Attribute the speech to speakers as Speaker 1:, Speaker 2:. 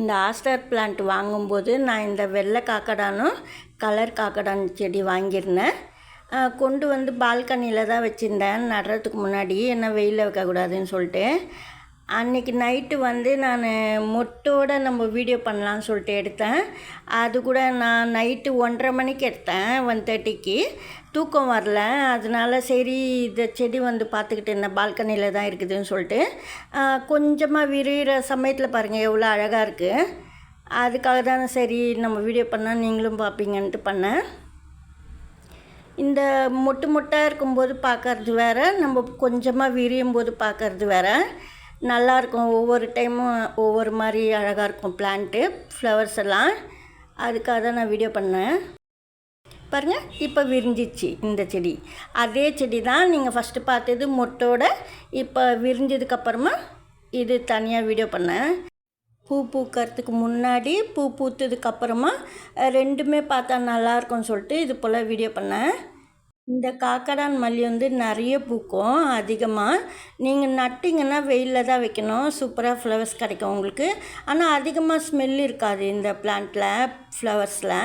Speaker 1: இந்த aster plant வாங்கும்போது நான் இந்த வெள்ளை காக்கடானும் கலர் காக்கடான் செடி வாங்கியிருந்தேன். கொண்டு வந்து பால்கனியில் தான் வச்சுருந்தேன். நடுறதுக்கு முன்னாடி என்ன வெயிலில் வைக்கக்கூடாதுன்னு சொல்லிட்டு. அன்றைக்கி நைட்டு வந்து நான் மொட்டோட நம்ம வீடியோ பண்ணலான்னு சொல்லிட்டு எடுத்தேன். அது கூட நான் நைட்டு ஒன்றரை மணிக்கு எடுத்தேன் ஒன் தேர்ட்டிக்கு தூக்கம் வரல. அதனால சரி இந்த செடி வந்து பார்த்துக்கிட்டு இருந்தேன் பால்கனியில் தான் இருக்குதுன்னு சொல்லிட்டு கொஞ்சமாக விரிகிற சமயத்தில் பாருங்கள் எவ்வளோ அழகாக இருக்குது அதுக்காக தான் சரி நம்ம வீடியோ பண்ணால் நீங்களும் பார்ப்பீங்கன்ட்டு பண்ணேன். இந்த மொட்டு மொட்டாக இருக்கும்போது பார்க்கறது வேறு நம்ம கொஞ்சமாக விரியும் போது பார்க்கறது வேற. நல்லாயிருக்கும் ஒவ்வொரு டைமும் ஒவ்வொரு மாதிரி அழகாக இருக்கும் பிளான்ட்டு ஃப்ளவர்ஸ் எல்லாம். அதுக்காக தான் நான் வீடியோ பண்ணேன். பாருங்கள் இப்போ விரிஞ்சிச்சு இந்த செடி. அதே செடி தான் நீங்கள் ஃபஸ்ட்டு பார்த்தது மொட்டோட இப்போ விரிஞ்சதுக்கப்புறமா இது தனியாக வீடியோ பண்ணேன். பூ பூக்கறதுக்கு முன்னாடி பூ பூத்ததுக்கப்புறமா ரெண்டுமே பார்த்தா நல்லாயிருக்கும்னு சொல்லிட்டு இது போல் வீடியோ பண்ணேன். இந்த காக்கடான் மல்லி வந்து நிறைய பூக்கும் அதிகமாக நீங்கள் நட்டிங்கன்னா வெயிலில் தான் வைக்கணும். சூப்பராக ஃப்ளவர்ஸ் கிடைக்கும் உங்களுக்கு. ஆனால் அதிகமாக ஸ்மெல் இருக்காது இந்த பிளான்ட்டில் ஃப்ளவர்ஸில்